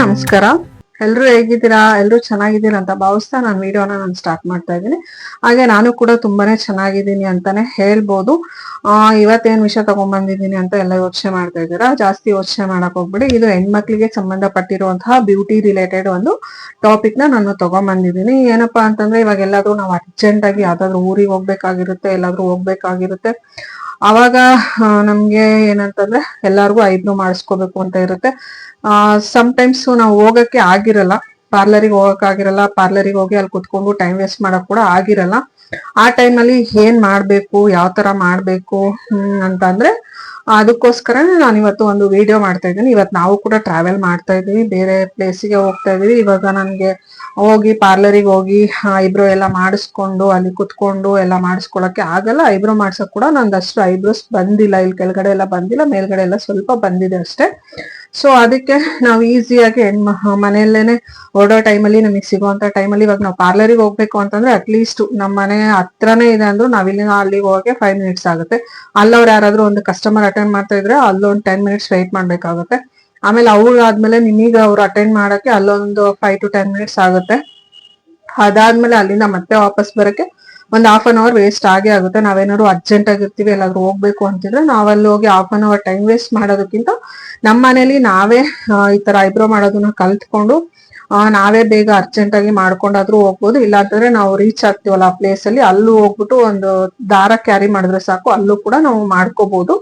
ನಮಸ್ಕಾರ. ಎಲ್ಲರೂ ಹೇಗಿದ್ದೀರಾ? ಎಲ್ಲರೂ ಚೆನ್ನಾಗಿದ್ದೀರಾ ಅಂತ ಭಾವಿಸ್ತಾ ನಾನು ವಿಡಿಯೋನ ನಾನು ಸ್ಟಾರ್ಟ್ ಮಾಡ್ತಾ ಇದ್ದೀನಿ. ಹಾಗೆ ನಾನು ಕೂಡ ತುಂಬಾನೇ ಚೆನ್ನಾಗಿದ್ದೀನಿ ಅಂತಾನೆ ಹೇಳ್ಬೋದು. ಇವತ್ತೇನ್ ವಿಷಯ ತಗೊಂಡ್ಬಂದಿದ್ದೀನಿ ಅಂತ ಎಲ್ಲ ಯೋಚನೆ ಮಾಡ್ತಾ ಇದ್ದೀರಾ? ಜಾಸ್ತಿ ಯೋಚನೆ ಮಾಡಕ್ ಹೋಗ್ಬಿಡಿ. ಇದು ಹೆಣ್ಮಕ್ಳಿಗೆ ಸಂಬಂಧಪಟ್ಟಿರುವಂತಹ ಬ್ಯೂಟಿ ರಿಲೇಟೆಡ್ ಒಂದು ಟಾಪಿಕ್ನ ನಾನು ತಗೊಂಡ್ಬಂದಿದ್ದೀನಿ. ಏನಪ್ಪಾ ಅಂತಂದ್ರೆ ಇವಾಗ ಎಲ್ಲಾದ್ರೂ ನಾವು ಅರ್ಜೆಂಟ್ ಆಗಿ ಯಾವ್ದಾದ್ರು ಊರಿಗೆ ಹೋಗ್ಬೇಕಾಗಿರುತ್ತೆ, ಎಲ್ಲಾದ್ರೂ ಹೋಗ್ಬೇಕಾಗಿರುತ್ತೆ. ಅವಾಗ ನಮ್ಗೆ ಏನಂತಂದ್ರೆ ಎಲ್ಲಾರ್ಗು ಐಬ್ರೋ ಮಾಡಿಸ್ಕೋಬೇಕು ಅಂತ ಇರುತ್ತೆ. ಆ ಟೈಮ್ಸ್ ನಾವು ಹೋಗಕ್ಕೆ ಆಗಿರಲ್ಲ. ಪಾರ್ಲರಿಗೆ ಹೋಗಕ್ ಆಗಿರಲ್ಲ. ಪಾರ್ಲರಿಗೆ ಹೋಗಿ ಅಲ್ಲಿ ಕುತ್ಕೊಂಡು ಟೈಮ್ ವೇಸ್ಟ್ ಮಾಡಕ್ ಕೂಡ ಆಗಿರಲ್ಲ. ಆ ಟೈಮಲ್ಲಿ ಏನ್ ಮಾಡ್ಬೇಕು, ಯಾವ ತರ ಮಾಡ್ಬೇಕು ಅಂತ ಅಂದ್ರೆ ಅದಕ್ಕೋಸ್ಕರ ನಾನು ಇವತ್ತು ಒಂದು ವಿಡಿಯೋ ಮಾಡ್ತಾ ಇದ್ದೀನಿ. ಇವತ್ತು ನಾವು ಕೂಡ ಟ್ರಾವೆಲ್ ಮಾಡ್ತಾ ಇದೀವಿ ಬೇರೆ ಪ್ಲೇಸಿಗೆ ಹೋಗ್ತಾ ಇದೀವಿ ಇವಾಗ ನನ್ಗೆ ಹೋಗಿ ಪಾರ್ಲರಿಗೆ ಹೋಗಿ ಐಬ್ರೋ ಎಲ್ಲ ಮಾಡಿಸ್ಕೊಂಡು, ಅಲ್ಲಿ ಕುತ್ಕೊಂಡು ಎಲ್ಲ ಮಾಡಿಸ್ಕೊಳಕ್ಕೆ ಆಗಲ್ಲ. ಐಬ್ರೋ ಮಾಡ್ಸಕ್ ಕೂಡ ನಂದು ಅಷ್ಟು ಐಬ್ರೋಸ್ ಬಂದಿಲ್ಲ. ಇಲ್ಲಿ ಕೆಳಗಡೆ ಎಲ್ಲ ಬಂದಿಲ್ಲ, ಮೇಲ್ಗಡೆ ಎಲ್ಲ ಸ್ವಲ್ಪ ಬಂದಿದೆ ಅಷ್ಟೇ. ಸೊ ಅದಕ್ಕೆ ನಾವು ಈಸಿಯಾಗಿ ಹೆಣ್ಮ ಮನೆಯಲ್ಲೇನೆ ಓಡೋ ಟೈಮಲ್ಲಿ ನಮಗೆ ಸಿಗುವಂತ ಟೈಮಲ್ಲಿ ಇವಾಗ ನಾವು ಪಾರ್ಲರಿಗೆ ಹೋಗ್ಬೇಕು ಅಂತಂದ್ರೆ ಅಟ್ಲೀಸ್ಟ್ ನಮ್ಮ ಮನೆ ಹತ್ರನೇ ಇದೆ ಅಂದ್ರೂ ನಾವು ಇಲ್ಲಿ ಅಲ್ಲಿಗೆ ಹೋಗಕ್ಕೆ ಫೈವ್ ಮಿನಿಟ್ಸ್ ಆಗುತ್ತೆ. ಅಲ್ಲವ್ರು ಯಾರಾದ್ರೂ ಒಂದು ಕಸ್ಟಮರ್ ಅಟೆಂಡ್ ಮಾಡ್ತಾ ಇದ್ರೆ ಅಲ್ಲೊಂದು ಟೆನ್ ಮಿನಿಟ್ಸ್ ವೆಯ್ಟ್ ಮಾಡ್ಬೇಕಾಗುತ್ತೆ. ಆಮೇಲೆ ಅವ್ರು ಆದ್ಮೇಲೆ ನಿಮಗೆ ಅವ್ರು ಅಟೆಂಡ್ ಮಾಡಕ್ಕೆ ಅಲ್ಲೊಂದು ಫೈವ್ ಟು ಟೆನ್ ಮಿನಿಟ್ಸ್ ಆಗುತ್ತೆ. ಅದಾದ್ಮೇಲೆ ಅಲ್ಲಿಂದ ಮತ್ತೆ ವಾಪಸ್ ಬರಕ್ಕೆ ಒಂದ್ ಹಾಫ್ ಅನ್ ಅವರ್ ವೇಸ್ಟ್ ಆಗೇ ಆಗುತ್ತೆ. ನಾವೇನಾದ್ರು ಅರ್ಜೆಂಟ್ ಆಗಿರ್ತೀವಿ ಎಲ್ಲಾದ್ರೂ ಹೋಗ್ಬೇಕು ಅಂತಿದ್ರೆ ನಾವಲ್ಲಿ ಹೋಗಿ half an hour time waste ಮಾಡೋದಕ್ಕಿಂತ ನಮ್ಮ ಮನೇಲಿ ನಾವೇ ಈ ತರ ಐಬ್ರೋ ಮಾಡೋದನ್ನ ಕಲ್ತ್ಕೊಂಡು ನಾವೇ ಬೇಗ ಅರ್ಜೆಂಟ್ ಆಗಿ ಮಾಡ್ಕೊಂಡಾದ್ರೂ ಹೋಗ್ಬೋದು. ಇಲ್ಲ ಅಂತಂದ್ರೆ ನಾವು ರೀಚ್ ಆಗ್ತೀವಲ್ಲ ಆ ಪ್ಲೇಸ್ ಅಲ್ಲಿ, ಅಲ್ಲೂ ಹೋಗ್ಬಿಟ್ಟು ಒಂದು ದಾರ ಕ್ಯಾರಿ ಮಾಡಿದ್ರೆ ಸಾಕು, ಅಲ್ಲೂ ಕೂಡ ನಾವು ಮಾಡ್ಕೋಬಹುದು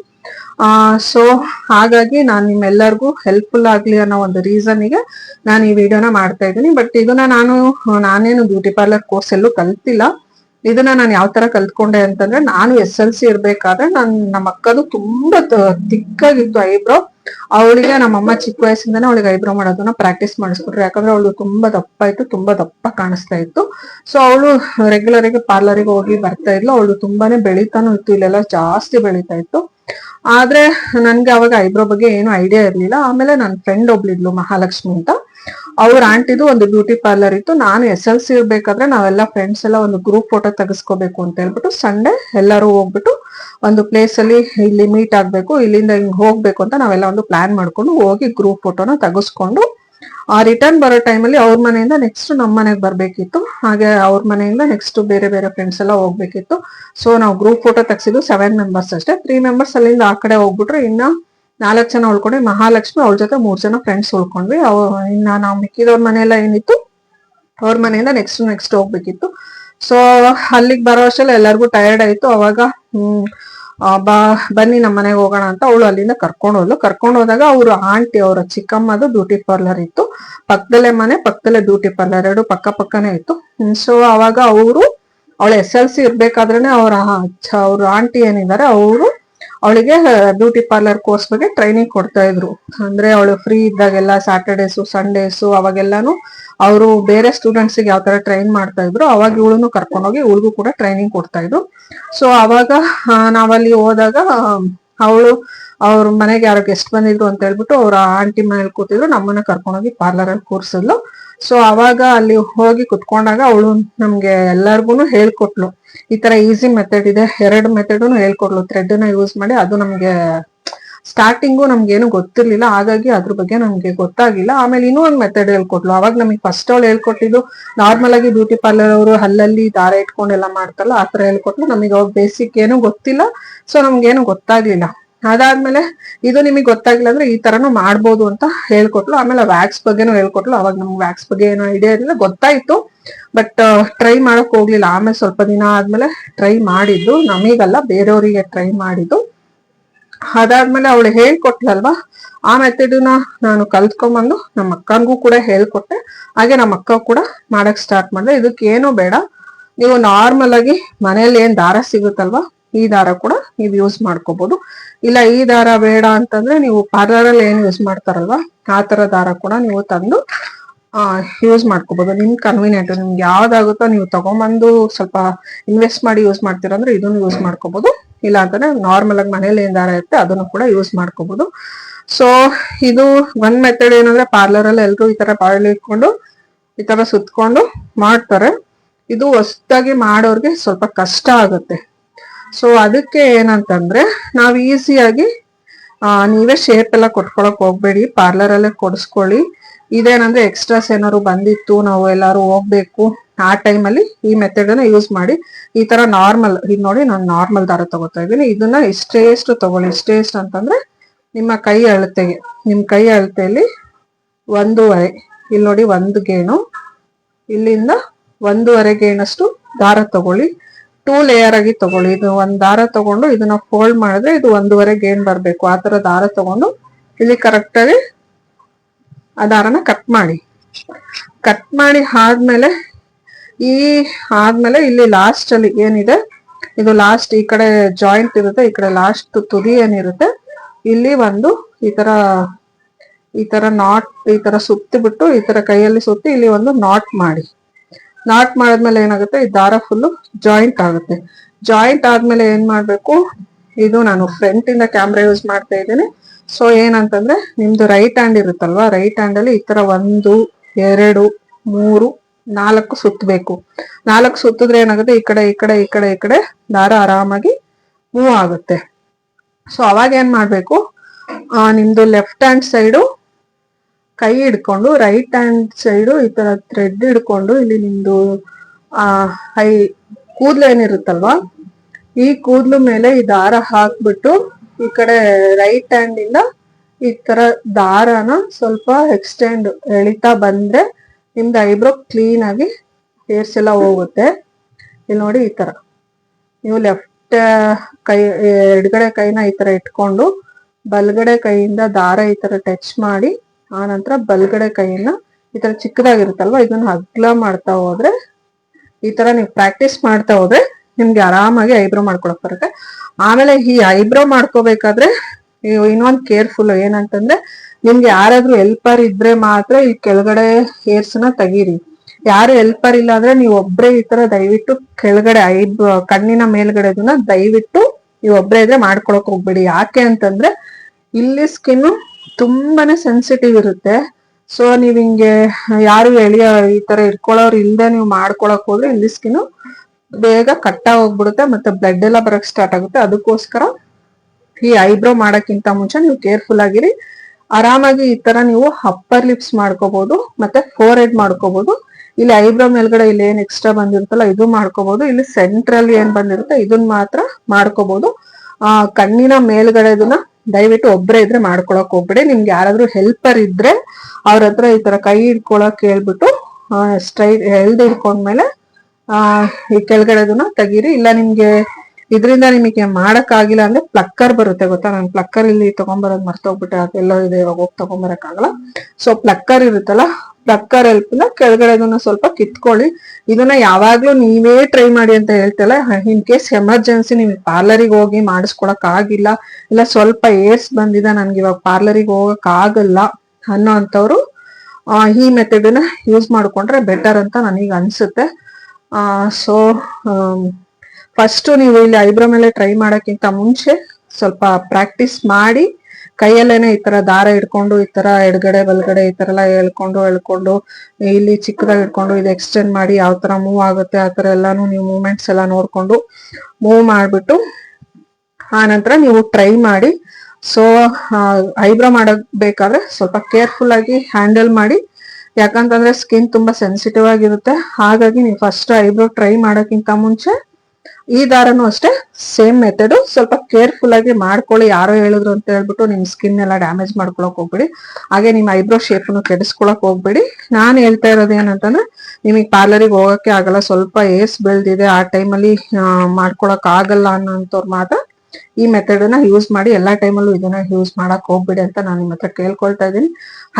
ಸೊ ಹಾಗಾಗಿ ನಾನು ನಿಮ್ಮೆಲ್ಲರಿಗೂ ಹೆಲ್ಪ್ಫುಲ್ ಆಗ್ಲಿ ಅನ್ನೋ ಒಂದು ರೀಸನ್ಗೆ ನಾನು ಈ ವಿಡಿಯೋನ ಮಾಡ್ತಾ ಇದ್ದೀನಿ. ಬಟ್ ಇದನ್ನ ನಾನು, ನಾನೇನು ಬ್ಯೂಟಿ ಪಾರ್ಲರ್ ಕೋರ್ಸ್ ಎಲ್ಲೂ ಕಲ್ತಿಲ್ಲ. ಇದನ್ನ ನಾನು ಯಾವ ತರ ಕಲ್ತ್ಕೊಂಡೆ ಅಂತಂದ್ರೆ, ನಾನು ಎಸ್ ಎಲ್ ಸಿ ಇರ್ಬೇಕಾದ್ರೆ ನನ್ ನಮ್ಮ ಅಕ್ಕದು ತುಂಬಾ ತಿಕ್ಕ ಆಗಿತ್ತು ಐಬ್ರೋ ಅವಳಿಗೆ ನಮ್ಮಮ್ಮ ಚಿಕ್ಕ ವಯಸ್ಸಿಂದಾನೆ ಅವಳಿಗೆ ಐಬ್ರೋ ಮಾಡೋದನ್ನ ಪ್ರಾಕ್ಟೀಸ್ ಮಾಡಿಸ್ಕೊಟ್ರು. ಯಾಕಂದ್ರೆ ಅವಳು ತುಂಬಾ ದಪ್ಪ ಇತ್ತು ತುಂಬಾ ದಪ್ಪ ಕಾಣಿಸ್ತಾ ಇತ್ತು. ಸೊ ಅವಳು ರೆಗ್ಯುಲರ್ ಆಗಿ ಪಾರ್ಲರ್ಗೆ ಹೋಗಿ ಬರ್ತಾ ಇದ್ಲು. ಅವಳು ತುಂಬಾನೇ ಬೆಳೀತಾನು ಇತ್ತು, ಇಲ್ಲೆಲ್ಲ ಜಾಸ್ತಿ ಬೆಳೀತಾ ಇತ್ತು. ಆದ್ರೆ ನನ್ಗೆ ಅವಾಗ ಐಬ್ರೋ ಬಗ್ಗೆ ಏನು ಐಡಿಯಾ ಇರ್ಲಿಲ್ಲ. ಆಮೇಲೆ ನನ್ನ ಫ್ರೆಂಡ್ ಒಬ್ಳಿದ್ಲು, ಮಹಾಲಕ್ಷ್ಮಿ ಅಂತ. ಅವ್ರ ಆಂಟಿದು ಒಂದು ಬ್ಯೂಟಿ ಪಾರ್ಲರ್ ಇತ್ತು. ನಾನು ಎಸ್ ಎಲ್ ಸಿ ಇರ್ಬೇಕಾದ್ರೆ ನಾವೆಲ್ಲ ಫ್ರೆಂಡ್ಸ್ ಎಲ್ಲ ಒಂದು ಗ್ರೂಪ್ ಫೋಟೋ ತೆಗೆಸ್ಕೋಬೇಕು ಅಂತ ಹೇಳ್ಬಿಟ್ಟು ಸಂಡೇ ಎಲ್ಲರೂ ಹೋಗ್ಬಿಟ್ಟು ಒಂದು ಪ್ಲೇಸ್ ಅಲ್ಲಿ ಇಲ್ಲಿ ಮೀಟ್ ಆಗ್ಬೇಕು, ಇಲ್ಲಿಂದ ಹಿಂಗ್ ಹೋಗ್ಬೇಕು ಅಂತ ನಾವೆಲ್ಲ ಒಂದು ಪ್ಲಾನ್ ಮಾಡ್ಕೊಂಡು ಹೋಗಿ ಗ್ರೂಪ್ ಫೋಟೋನ ತೆಗೆಸ್ಕೊಂಡು ಆ ರಿಟರ್ನ್ ಬರೋ ಟೈಮಲ್ಲಿ ಅವ್ರ ಮನೆಯಿಂದ ನೆಕ್ಸ್ಟ್ ನಮ್ಮ ಮನೆಗೆ ಬರಬೇಕಿತ್ತು. ಹಾಗೆ ಅವ್ರ ಮನೆಯಿಂದ ನೆಕ್ಸ್ಟ್ ಬೇರೆ ಬೇರೆ ಫ್ರೆಂಡ್ಸ್ ಎಲ್ಲ ಹೋಗ್ಬೇಕಿತ್ತು. ಸೊ ನಾವು ಗ್ರೂಪ್ ಫೋಟೋ ತೆಗ್ಸಿದ್ದು ಸೆವೆನ್ ಮೆಂಬರ್ಸ್ ಅಷ್ಟೇ. ತ್ರೀ ಮೆಂಬರ್ಸ್ ಅಲ್ಲಿಂದ ಆ ಕಡೆ ಹೋಗ್ಬಿಟ್ರೆ. ಇನ್ನ ನಾಲ್ಕು ಜನ ಉಳ್ಕೊಂಡ್ವಿ. ಮಹಾಲಕ್ಷ್ಮಿ ಅವ್ರ ಜೊತೆ ಮೂರು ಜನ ಫ್ರೆಂಡ್ಸ್ ಉಳ್ಕೊಂಡ್ವಿ. ಅವ್ ಇನ್ನ ನಾವು ಮಿಕ್ಕಿದವ್ರ ಮನೆಯೆಲ್ಲ ಏನಿತ್ತು, ಅವ್ರ ಮನೆಯಿಂದ ನೆಕ್ಸ್ಟ್ ನೆಕ್ಸ್ಟ್ ಹೋಗ್ಬೇಕಿತ್ತು. ಸೊ ಅಲ್ಲಿಗೆ ಬರೋ ಅಷ್ಟೆಲ್ಲ ಎಲ್ಲರಿಗೂ ಟಯರ್ಡ್ ಆಯ್ತು. ಅವಾಗ ಬಾ, ಬನ್ನಿ ನಮ್ಮ ಮನೆಗೆ ಹೋಗೋಣ ಅಂತ ಅವಳು ಅಲ್ಲಿಂದ ಕರ್ಕೊಂಡು ಹೋದ್ಲು. ಕರ್ಕೊಂಡು ಹೋದಾಗ ಅವ್ರ ಆಂಟಿ, ಅವರ ಚಿಕ್ಕಮ್ಮದು ಬ್ಯೂಟಿ ಪಾರ್ಲರ್ ಇತ್ತು. ಪಕ್ಕದಲ್ಲೇ ಮನೆ, ಪಕ್ಕದಲ್ಲೇ ಬ್ಯೂಟಿ ಪಾರ್ಲರ್ ಎರಡು ಪಕ್ಕ ಪಕ್ಕನೇ ಇತ್ತು. ಸೊ ಅವಾಗ ಅವರು, ಅವಳು ಎಸ್ ಎಲ್ ಸಿ ಇರ್ಬೇಕಾದ್ರೇನೆ ಅವ್ರ ಅವ್ರ ಆಂಟಿ ಏನಿದ್ದಾರೆ, ಅವರು ಅವಳಿಗೆ ಬ್ಯೂಟಿ ಪಾರ್ಲರ್ ಕೋರ್ಸ್ ಬಗ್ಗೆ ಟ್ರೈನಿಂಗ್ ಕೊಡ್ತಾ ಇದ್ರು. ಅಂದ್ರೆ ಅವಳು ಫ್ರೀ ಇದ್ದಾಗೆಲ್ಲ ಸ್ಯಾಟರ್ಡೇಸು ಸಂಡೇಸು ಅವಾಗೆಲ್ಲಾನು ಅವರು ಬೇರೆ ಸ್ಟೂಡೆಂಟ್ಸ್ ಯಾವ ತರ ಟ್ರೈನ್ ಮಾಡ್ತಾ ಇದ್ರು, ಅವಾಗ ಇವಳನ್ನು ಕರ್ಕೊಂಡೋಗಿ ಇವಳಿಗೂ ಕೂಡ ಟ್ರೈನಿಂಗ್ ಕೊಡ್ತಾ ಇದ್ರು. ಸೊ ಅವಾಗ ನಾವಲ್ಲಿ ಹೋದಾಗ ಅವಳು ಅವ್ರ ಮನೆಗೆ ಯಾರೋ ಗೆಸ್ಟ್ ಬಂದಿದ್ರು ಅಂತ ಹೇಳ್ಬಿಟ್ಟು ಅವ್ರ ಆಂಟಿ ಮನೇಲಿ ಕೂತಿದ್ರು, ನಮ್ಮನ್ನ ಕರ್ಕೊಂಡೋಗಿ ಪಾರ್ಲರ್ ಅಲ್ಲಿ ಕೂರ್ಸಿದ್ಲು. ಸೊ ಅವಾಗ ಅಲ್ಲಿ ಹೋಗಿ ಕುತ್ಕೊಂಡಾಗ ಅವಳು ನಮ್ಗೆ ಎಲ್ಲಾರ್ಗುನು ಹೇಳ್ಕೊಟ್ಲು. ಈ ತರ ಈಸಿ ಮೆಥಡ್ ಇದೆ. ಎರಡು ಮೆಥಡ್ ಹೇಳ್ಕೊಟ್ಲು. ಥ್ರೆಡ್ನ ಯೂಸ್ ಮಾಡಿ ಅದು ನಮ್ಗೆ ಸ್ಟಾರ್ಟಿಂಗು ನಮ್ಗೆ ಏನು ಗೊತ್ತಿರ್ಲಿಲ್ಲ. ಹಾಗಾಗಿ ಅದ್ರ ಬಗ್ಗೆ ನಮ್ಗೆ ಗೊತ್ತಾಗಿಲ್ಲ ಆಮೇಲೆ ಇನ್ನೂ ಒಂದು ಮೆಥಡ್ ಹೇಳ್ಕೊಟ್ಲು. ಅವಾಗ ನಮಗೆ ಫಸ್ಟ್ ಅವಳು ಹೇಳ್ಕೊಟ್ಟಿದ್ದು ನಾರ್ಮಲ್ ಆಗಿ ಬ್ಯೂಟಿ ಪಾರ್ಲರ್ ಅವರು ಅಲ್ಲಲ್ಲಿ ದಾರ ಇಟ್ಕೊಂಡೆಲ್ಲ ಮಾಡ್ತಾರಲ್ಲ, ಆ ತರ ಹೇಳ್ಕೊಟ್ಲು. ನಮಗೆ ಅವಾಗ ಬೇಸಿಕ್ ಏನು ಗೊತ್ತಿಲ್ಲ. ಸೊ ನಮ್ಗೇನು ಗೊತ್ತಾಗ್ಲಿಲ್ಲ. ಅದಾದ್ಮೇಲೆ ಇದು ನಿಮಗೆ ಗೊತ್ತಾಗಿಲ್ಲ ಅಂದ್ರೆ ಈ ತರನು ಮಾಡ್ಬೋದು ಅಂತ ಹೇಳ್ಕೊಟ್ಲು. ಆಮೇಲೆ ವ್ಯಾಕ್ಸ್ ಬಗ್ಗೆನೂ ಹೇಳ್ಕೊಟ್ಲು. ಅವಾಗ ನಮ್ಗೆ ವ್ಯಾಕ್ಸ್ ಬಗ್ಗೆ ಏನೋ ಐಡಿಯಾ ಇರಲಿಲ್ಲ. ಗೊತ್ತಾಯ್ತು. ಬಟ್ ಟ್ರೈ ಮಾಡಕ್ ಹೋಗ್ಲಿಲ್ಲ. ಆಮೇಲೆ ಸ್ವಲ್ಪ ದಿನ ಆದ್ಮೇಲೆ ಟ್ರೈ ಮಾಡಿದ್ದು. ನಮಗಲ್ಲ, ಬೇರೆಯವರಿಗೆ ಟ್ರೈ ಮಾಡಿದ್ದು. ಅದಾದ್ಮೇಲೆ ಅವಳು ಹೇಳ್ಕೊಟ್ಲಲ್ವಾ? ಆ ಮೆಥಡ್ನ ನಾನು ಕಲ್ತ್ಕೊಂಡ್ಬಂದು ನಮ್ಮ ಅಕ್ಕನಿಗೂ ಕೂಡ ಹೇಳ್ಕೊಟ್ಟೆ. ಹಾಗೆ ನಮ್ಮ ಅಕ್ಕ ಕೂಡ ಮಾಡಕ್ ಸ್ಟಾರ್ಟ್ ಮಾಡಿದೆ. ಇದಕ್ಕೆ ಏನು ಬೇಡ. ನೀವು ನಾರ್ಮಲ್ ಆಗಿ ಮನೆಯಲ್ಲಿ ಏನ್ ದಾರ ಸಿಗುತ್ತಲ್ವಾ? ಈ ದಾರ ಕೂಡ ನೀವು ಯೂಸ್ ಮಾಡ್ಕೋಬಹುದು ಇಲ್ಲ, ಈ ದಾರ ಬೇಡ ಅಂತಂದ್ರೆ ನೀವು ಪಾರ್ಲರ್ ಅಲ್ಲಿ ಏನ್ ಯೂಸ್ ಮಾಡ್ತಾರಲ್ವಾ, ಆ ತರ ದಾರ ಕೂಡ ನೀವು ತಂದು ಯೂಸ್ ಮಾಡ್ಕೋಬಹುದು ನಿಮ್ ಕನ್ವೀನಿಯಂಟ್ ನಿಮ್ಗೆ ಯಾವ್ದಾಗುತ್ತೋ ನೀವು ತಗೊಂಬಂದು ಸ್ವಲ್ಪ ಇನ್ವೆಸ್ಟ್ ಮಾಡಿ ಯೂಸ್ ಮಾಡ್ತೀರಂದ್ರೆ ಇದನ್ನು ಯೂಸ್ ಮಾಡ್ಕೋಬಹುದು ಇಲ್ಲ ಅಂತಂದ್ರೆ ನಾರ್ಮಲ್ ಆಗಿ ಮನೇಲಿ ಏನ್ ದಾರ ಇರುತ್ತೆ ಅದನ್ನು ಕೂಡ ಯೂಸ್ ಮಾಡ್ಕೋಬಹುದು ಸೊ ಇದು ಒಂದ್ ಮೆಥಡ್ ಏನಂದ್ರೆ ಪಾರ್ಲರ್ ಅಲ್ಲಿ ಎಲ್ರು ಈ ತರ ಬಾಳೆ ಇಟ್ಕೊಂಡು, ಈ ತರ ಸುತ್ಕೊಂಡು ಮಾಡ್ತಾರೆ. ಇದು ಹೊಸದಾಗಿ ಮಾಡೋರ್ಗೆ ಸ್ವಲ್ಪ ಕಷ್ಟ ಆಗುತ್ತೆ. ಸೊ ಅದಕ್ಕೆ ಏನಂತಂದ್ರೆ, ನಾವು ಈಸಿಯಾಗಿ ನೀವೇ ಶೇಪ್ ಎಲ್ಲ ಕೊಟ್ಕೊಳಕ್ ಹೋಗ್ಬೇಡಿ ಪಾರ್ಲರ್ ಅಲ್ಲೇ ಕೊಡಿಸ್ಕೊಳ್ಳಿ. ಇದೇನಂದ್ರೆ ಎಕ್ಸ್ಟ್ರಾಸ್ ಏನಾದ್ರು ಬಂದಿತ್ತು, ನಾವು ಎಲ್ಲಾರು ಹೋಗ್ಬೇಕು, ಆ ಟೈಮಲ್ಲಿ ಈ ಮೆಥಡ್ ಅನ್ನ ಯೂಸ್ ಮಾಡಿ, ಈ ತರ ನಾರ್ಮಲ್ ಇದು ನೋಡಿ ನಾನು ನಾರ್ಮಲ್ ದಾರ ತಗೋತಾ ಇದ್ದೀನಿ. ಇದನ್ನ ಇಷ್ಟೇ ಎಷ್ಟು ತಗೊಳ್ಳಿ ಇಷ್ಟೇ ಎಷ್ಟು ಅಂತಂದ್ರೆ, ನಿಮ್ಮ ಕೈ ಅಳತೆಗೆ, ನಿಮ್ ಕೈ ಅಳತೆಯಲ್ಲಿ ಒಂದೂವರೆ ಇಲ್ಲಿ ನೋಡಿ ಒಂದು ಗೇಣು, ಇಲ್ಲಿಂದ ಒಂದೂವರೆ ಗೇಣಷ್ಟು ದಾರ ತಗೊಳ್ಳಿ. ಟೂ ಲೇಯರ್ ಆಗಿ ತಗೊಳ್ಳಿ. ಇದು ಒಂದ್ ದಾರ ತಗೊಂಡು ಇದನ್ನ ಫೋಲ್ಡ್ ಮಾಡಿದ್ರೆ ಇದು ಒಂದೂವರೆ ಗೇನ್ ಬರ್ಬೇಕು. ಆ ತರ ದಾರ ತಗೊಂಡು ಇಲ್ಲಿ ಕರೆಕ್ಟ್ ಆಗಿ ಆ ದಾರನ ಕಟ್ ಮಾಡಿ. ಕಟ್ ಮಾಡಿ ಆದ್ಮೇಲೆ ಈ ಆದ್ಮೇಲೆ ಇಲ್ಲಿ ಲಾಸ್ಟ್ ಅಲ್ಲಿ ಏನಿದೆ? ಇದು ಲಾಸ್ಟ್ ಈ ಕಡೆ ಜಾಯಿಂಟ್ ಇರುತ್ತೆ, ಈ ಕಡೆ ಲಾಸ್ಟ್ ತುದಿ ಏನಿರುತ್ತೆ, ಇಲ್ಲಿ ಒಂದು ಈ ತರ ಈ ತರ ನಾಟ್ ಈ ತರ ಸುತ್ತಿ ಬಿಟ್ಟು ಈ ತರ ಕೈಯಲ್ಲಿ ಸುತ್ತಿ ಇಲ್ಲಿ ಒಂದು ನಾಟ್ ಮಾಡಿ. ನಾಟ್ ಮಾಡಿದ್ಮೇಲೆ ಏನಾಗುತ್ತೆ? ಈ ದಾರ ಫುಲ್ಲು ಜಾಯಿಂಟ್ ಆಗುತ್ತೆ. ಜಾಯಿಂಟ್ ಆದ್ಮೇಲೆ ಏನ್ ಮಾಡ್ಬೇಕು? ಇದು ನಾನು ಫ್ರಂಟ್ ಇಂದ ಕ್ಯಾಮ್ರಾ ಯೂಸ್ ಮಾಡ್ತಾ ಇದ್ದೀನಿ. ಸೊ ಏನಂತಂದ್ರೆ, ನಿಮ್ದು ರೈಟ್ ಹ್ಯಾಂಡ್ ಇರುತ್ತಲ್ವಾ? ರೈಟ್ ಹ್ಯಾಂಡ್ ಅಲ್ಲಿ ಈ ತರ ಒಂದು, ಎರಡು, ಮೂರು, ನಾಲ್ಕು ಸುತ್ತಬೇಕು. ನಾಲ್ಕು ಸುತ್ತಿದ್ರೆ ಏನಾಗುತ್ತೆ? ಈ ಕಡೆ ಈ ಕಡೆ ಈ ಕಡೆ ಈ ಕಡೆ ದಾರ ಆರಾಮಾಗಿ ಮೂವ್ ಆಗುತ್ತೆ. ಸೊ ಅವಾಗ ಏನ್ ಮಾಡ್ಬೇಕು? ನಿಮ್ದು ಲೆಫ್ಟ್ ಹ್ಯಾಂಡ್ ಸೈಡು ಕೈ ಹಿಡ್ಕೊಂಡು ರೈಟ್ ಹ್ಯಾಂಡ್ ಸೈಡು ಈ ತರ ಥ್ರೆಡ್ ಹಿಡ್ಕೊಂಡು ಇಲ್ಲಿ ನಿಮ್ದು, ಆ, ಹೈ ಕೂದ್ಲು ಏನಿರುತ್ತಲ್ವಾ? ಈ ಕೂದ್ಲು ಮೇಲೆ ಈ ದಾರ ಹಾಕ್ಬಿಟ್ಟು ಈ ಕಡೆ ರೈಟ್ ಹ್ಯಾಂಡ್ ಇಂದ ಈ ತರ ದಾರನ ಸ್ವಲ್ಪ ಎಕ್ಸ್ಟೆಂಡ್ ಎಳಿತಾ ಬಂದ್ರೆ ನಿಮ್ದು ಐಬ್ರೋ ಕ್ಲೀನ್ ಆಗಿ ಹೇರ್ಸ್ ಎಲ್ಲ ಹೋಗುತ್ತೆ. ಇಲ್ಲಿ ನೋಡಿ ಈ ತರ. ನೀವು ಲೆಫ್ಟ್ ಕೈ, ಎಡಗಡೆ ಕೈನ ಈ ತರ ಇಟ್ಕೊಂಡು ಬಲ್ಗಡೆ ಕೈಯಿಂದ ದಾರ ಈ ತರ ಟಚ್ ಮಾಡಿ ಆ ನಂತರ ಬಲ್ಗಡೆ ಕೈಯನ್ನ ಈ ತರ ಚಿಕ್ಕದಾಗಿರುತ್ತಲ್ವ, ಇದನ್ನ ಅಗ್ಲ ಮಾಡ್ತಾ ಹೋದ್ರೆ, ಈ ತರ ನೀವು ಪ್ರಾಕ್ಟೀಸ್ ಮಾಡ್ತಾ ಹೋದ್ರೆ ನಿಮ್ಗೆ ಆರಾಮಾಗಿ ಐಬ್ರೋ ಮಾಡ್ಕೊಳಕ್ ಬರುತ್ತೆ. ಆಮೇಲೆ ಈ ಐಬ್ರೋ ಮಾಡ್ಕೋಬೇಕಾದ್ರೆ ಇನ್ನೊಂದ್ ಕೇರ್ಫುಲ್ ಏನಂತಂದ್ರೆ, ನಿಮ್ಗೆ ಯಾರಾದ್ರೂ ಹೆಲ್ಪರ್ ಇದ್ರೆ ಮಾತ್ರ ಈ ಕೆಳಗಡೆ ಹೇರ್ಸ್ನ ತೆಗೀರಿ. ಯಾರು ಹೆಲ್ಪರ್ ಇಲ್ಲ ಅಂದ್ರೆ ನೀವು ಒಬ್ರೇ ಈ ತರ ದಯವಿಟ್ಟು ಕೆಳಗಡೆ ಐಬ್, ಕಣ್ಣಿನ ಮೇಲ್ಗಡೆದನ್ನ ದಯವಿಟ್ಟು ನೀವು ಒಬ್ರೇ ಇದ್ರೆ ಮಾಡ್ಕೊಳಕ್ ಹೋಗ್ಬೇಡಿ. ಯಾಕೆ ಅಂತಂದ್ರೆ, ಇಲ್ಲಿ ಸ್ಕಿನ್ ತುಂಬಾನೇ ಸೆನ್ಸಿಟಿವ್ ಇರುತ್ತೆ. ಸೊ ನೀವು ಹಿಂಗೆ ಯಾರು ಎಳೆಯ ಈ ತರ ಇಟ್ಕೊಳ್ಳೋರು ಇಲ್ದೆ ನೀವು ಮಾಡ್ಕೊಳಕ್ ಹೋದ್ರೆ ಇಲ್ಲಿ ಸ್ಕಿನ್ ಬೇಗ ಕಟ್ಟ ಹೋಗ್ಬಿಡುತ್ತೆ ಮತ್ತೆ ಬ್ಲಡ್ ಎಲ್ಲ ಬರಕ್ ಸ್ಟಾರ್ಟ್ ಆಗುತ್ತೆ. ಅದಕ್ಕೋಸ್ಕರ ಈ ಐಬ್ರೋ ಮಾಡಕ್ಕಿಂತ ಮುಂಚೆ ನೀವು ಕೇರ್ಫುಲ್ ಆಗಿರಿ. ಆರಾಮಾಗಿ ಈ ತರ ನೀವು ಅಪ್ಪರ್ ಲಿಪ್ಸ್ ಮಾಡ್ಕೋಬಹುದು ಮತ್ತೆ ಫೋರ್ ಹೆಡ್ ಮಾಡ್ಕೋಬಹುದು ಇಲ್ಲಿ ಐಬ್ರೋ ಮೇಲ್ಗಡೆ ಇಲ್ಲಿ ಏನ್ ಎಕ್ಸ್ಟ್ರಾ ಬಂದಿರುತ್ತಲ್ಲ, ಇದು ಮಾಡ್ಕೋಬಹುದು ಇಲ್ಲಿ ಸೆಂಟ್ರಲ್ ಏನ್ ಬಂದಿರುತ್ತೆ ಇದನ್ನ ಮಾತ್ರ ಮಾಡ್ಕೋಬಹುದು ಆ, ಕಣ್ಣಿನ ಮೇಲ್ಗಡೆ ಇದನ್ನ ದಯವಿಟ್ಟು ಒಬ್ರೇ ಇದ್ರೆ ಮಾಡ್ಕೊಳಕ್ ಹೋಗ್ಬೇಡಿ. ನಿಮ್ಗೆ ಯಾರಾದ್ರೂ ಹೆಲ್ಪರ್ ಇದ್ರೆ ಅವ್ರ ಹತ್ರ ಈ ತರ ಕೈ ಹಿಡ್ಕೊಳಕ್ ಹೇಳ್ಬಿಟ್ಟು ಸ್ಟ್ರೈಟ್ ಹೆಲ್ದ್ ಹಿಡ್ಕೊಂಡ್ಮೇಲೆ, ಆ, ಈ ಕೆಳಗಡೆದನ್ನ ತೆಗೀರಿ. ಇಲ್ಲ ನಿಮ್ಗೆ ಇದರಿಂದ ನಿಮಗೆ ಮಾಡಕ್ ಆಗಿಲ್ಲ ಅಂದ್ರೆ ಪ್ಲಕ್ಕರ್ ಬರುತ್ತೆ ಗೊತ್ತಾ? ನಾನು ಪ್ಲಕ್ಕರ್ ಇಲ್ಲಿ ತಗೊಂಡ್ಬರೋದ್ ಮರ್ತೋಗ್ಬಿಟ್ಟೆ, ಅದೆಲ್ಲ ಇದೆ, ಇವಾಗ ಹೋಗಿ ತಗೊಂಬರಕ್ ಆಗಲ್ಲ ಸೊ ಪ್ಲಕ್ಕರ್ ಇರುತ್ತಲ್ಲ ಹೆಲ್ಪ್ ಕೆಳಗಡೆ ಕೆಳಗಡೆದನ್ನ ಸ್ವಲ್ಪ ಕಿತ್ಕೊಳ್ಳಿ. ಇದನ್ನ ಯಾವಾಗ್ಲೂ ನೀವೇ ಟ್ರೈ ಮಾಡಿ ಅಂತ ಹೇಳ್ತಲ್ಲ ಇನ್ ಕೇಸ್ ಎಮರ್ಜೆನ್ಸಿ ನಿಮ್ಗೆ ಪಾರ್ಲರಿಗೆ ಹೋಗಿ ಮಾಡಿಸ್ಕೊಳಕ್ ಆಗಿಲ್ಲ ಇಲ್ಲ ಸ್ವಲ್ಪ ಏರ್ಸ್ ಬಂದಿದೆ ನನ್ಗೆ ಇವಾಗ ಪಾರ್ಲರಿಗೆ ಹೋಗಕ್ ಆಗಲ್ಲ ಅನ್ನೋ ಅಂತವ್ರು ಈ ಮೆಥಡ್ನ ಯೂಸ್ ಮಾಡ್ಕೊಂಡ್ರೆ ಬೆಟರ್ ಅಂತ ನನಗೆ ಅನ್ಸುತ್ತೆ. ಸೊ ಫಸ್ಟ್ ನೀವು ಇಲ್ಲಿ ಐಬ್ರೋ ಮೇಲೆ ಟ್ರೈ ಮಾಡೋಕ್ಕಿಂತ ಮುಂಚೆ ಸ್ವಲ್ಪ ಪ್ರಾಕ್ಟೀಸ್ ಮಾಡಿ ಕೈಯಲ್ಲೇನೆ ಈ ತರ ದಾರ ಹಿಡ್ಕೊಂಡು, ಈ ತರ ಎಡಗಡೆ, ಬಲಗಡೆ ಈ ತರ ಎಲ್ಲ ಎಳ್ಕೊಂಡು ಎಳ್ಕೊಂಡು ಇಲ್ಲಿ ಚಿಕ್ಕದಾಗಿ ಇಟ್ಕೊಂಡು ಇದು ಎಕ್ಸ್ಟೆಂಡ್ ಮಾಡಿ ಯಾವ ತರ ಮೂವ್ ಆಗುತ್ತೆ, ಆ ತರ ಎಲ್ಲಾನು ನೀವು ಮೂವ್ಮೆಂಟ್ಸ್ ಎಲ್ಲ ನೋಡ್ಕೊಂಡು ಮೂವ್ ಮಾಡ್ಬಿಟ್ಟು, ಆ ನಂತರ ನೀವು ಟ್ರೈ ಮಾಡಿ ಸೊ ಐಬ್ರೋ ಮಾಡಬೇಕಾದ್ರೆ ಸ್ವಲ್ಪ ಕೇರ್ಫುಲ್ ಆಗಿ ಹ್ಯಾಂಡಲ್ ಮಾಡಿ, ಯಾಕಂತಂದ್ರೆ ಸ್ಕಿನ್ ತುಂಬಾ ಸೆನ್ಸಿಟಿವ್ ಆಗಿರುತ್ತೆ, ಹಾಗಾಗಿ ನೀವು ಫಸ್ಟ್ ಐಬ್ರೋ ಟ್ರೈ ಮಾಡೋಕ್ಕಿಂತ ಮುಂಚೆ ಈ ದಾರನು ಅಷ್ಟೇ ಸೇಮ್ ಮೆಥಡ್ ಸ್ವಲ್ಪ ಕೇರ್ಫುಲ್ ಆಗಿ ಮಾಡ್ಕೊಳ್ಳಿ, ಯಾರೋ ಹೇಳಿದ್ರು ಅಂತ ಹೇಳ್ಬಿಟ್ಟು ನಿಮ್ ಸ್ಕಿನ್ ಎಲ್ಲ ಡ್ಯಾಮೇಜ್ ಮಾಡ್ಕೊಳಕ್ ಹೋಗ್ಬೇಡಿ. ಹಾಗೆ ನಿಮ್ ಐಬ್ರೋ ಶೇಪ್ನು ಕೆಡಿಸ್ಕೊಳಕ್ ಹೋಗ್ಬೇಡಿ. ನಾನ್ ಹೇಳ್ತಾ ಇರೋದು ಏನಂತಂದ್ರೆ, ನಿಮಗೆ ಪಾರ್ಲರಿಗೆ ಹೋಗಕ್ಕೆ ಆಗಲ್ಲ. ಸ್ವಲ್ಪ ಏಸ್ ಬೆಳ್ದಿದೆ. ಆ ಟೈಮಲ್ಲಿ ಮಾಡ್ಕೊಳಕ್ ಆಗಲ್ಲ ಅನ್ನೋಂಥವ್ರು ಮಾತ್ರ ಈ ಮೆಥಡ್ನ ಯೂಸ್ ಮಾಡಿ ಎಲ್ಲಾ ಟೈಮಲ್ಲೂ ಇದನ್ನ ಯೂಸ್ ಮಾಡಕ್ ಹೋಗ್ಬಿಡಿ ಅಂತ ನಾನು ನಿಮ್ಮ ಹತ್ರ ಕೇಳ್ಕೊಳ್ತಾ ಇದ್ದೀನಿ.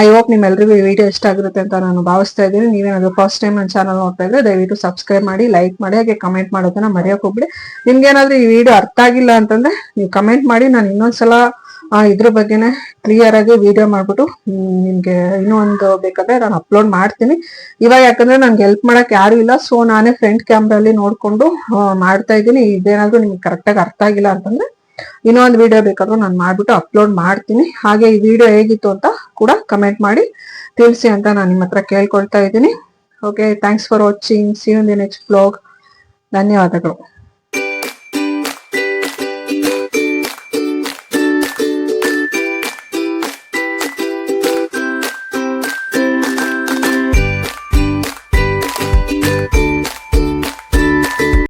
ಐ ಹೋಪ್ ನಿಮ್ಮೆಲ್ಲರಿಗೂ ಈ ವಿಡಿಯೋ ಇಷ್ಟ ಆಗಿರುತ್ತೆ ಅಂತ ನಾನು ಭಾವಿಸ್ತಾ ಇದ್ದೀನಿ. ನೀವೇನಾದ್ರು ಫಸ್ಟ್ ಟೈಮ್ ನನ್ನ ಚಾನಲ್ ನೋಡ್ತಾ ಇದ್ರೆ ದಯವಿಟ್ಟು ಸಬ್ಸ್ಕ್ರೈಬ್ ಮಾಡಿ ಲೈಕ್ ಮಾಡಿ, ಹಾಗೆ ಕಮೆಂಟ್ ಮಾಡೋದನ್ನ ಮರೆಯಕ್ ಹೋಗ್ಬಿಡಿ. ನಿಮ್ಗೆ ಏನಾದ್ರೂ ಈ ವಿಡಿಯೋ ಅರ್ಥ ಆಗಿಲ್ಲ ಅಂತಂದ್ರೆ ನೀವು ಕಮೆಂಟ್ ಮಾಡಿ, ನಾನು ಇನ್ನೊಂದ್ಸಲ ಇದ್ರ ಬಗ್ಗೆನೆ ಕ್ಲಿಯರ್ ಆಗಿ ವಿಡಿಯೋ ಮಾಡ್ಬಿಟ್ಟು ನಿಮ್ಗೆ ಇನ್ನೂ ಒಂದು ಬೇಕಾದ್ರೆ ನಾನು ಅಪ್ಲೋಡ್ ಮಾಡ್ತೀನಿ. ಇವಾಗ ಯಾಕಂದ್ರೆ ನನ್ಗೆ ಹೆಲ್ಪ್ ಮಾಡಕ್ ಯಾರು ಇಲ್ಲ ಸೊ ನಾನೇ ಫ್ರಂಟ್ ಕ್ಯಾಮ್ರಲ್ಲಿ ನೋಡ್ಕೊಂಡು ಮಾಡ್ತಾ ಇದ್ದೀನಿ. ಇದೇನಾದ್ರೂ ನಿಮ್ಗೆ ಕರೆಕ್ಟಾಗಿ ಅರ್ಥ ಆಗಿಲ್ಲ ಅಂತಂದ್ರೆ ಇನ್ನೊಂದು ವಿಡಿಯೋ ಬೇಕಾದ್ರೂ ನಾನು ಮಾಡ್ಬಿಟ್ಟು ಅಪ್ಲೋಡ್ ಮಾಡ್ತೀನಿ. ಹಾಗೆ ಈ ವಿಡಿಯೋ ಹೇಗಿತ್ತು ಅಂತ ಕೂಡ ಕಮೆಂಟ್ ಮಾಡಿ ತಿಳಿಸಿ ಅಂತ ನಾನು ನಿಮ್ಮ ಹತ್ರ ಕೇಳ್ಕೊಳ್ತಾ ಇದ್ದೀನಿ. Okay thanks for watching see in the next blog ಧನ್ಯವಾದಗಳು.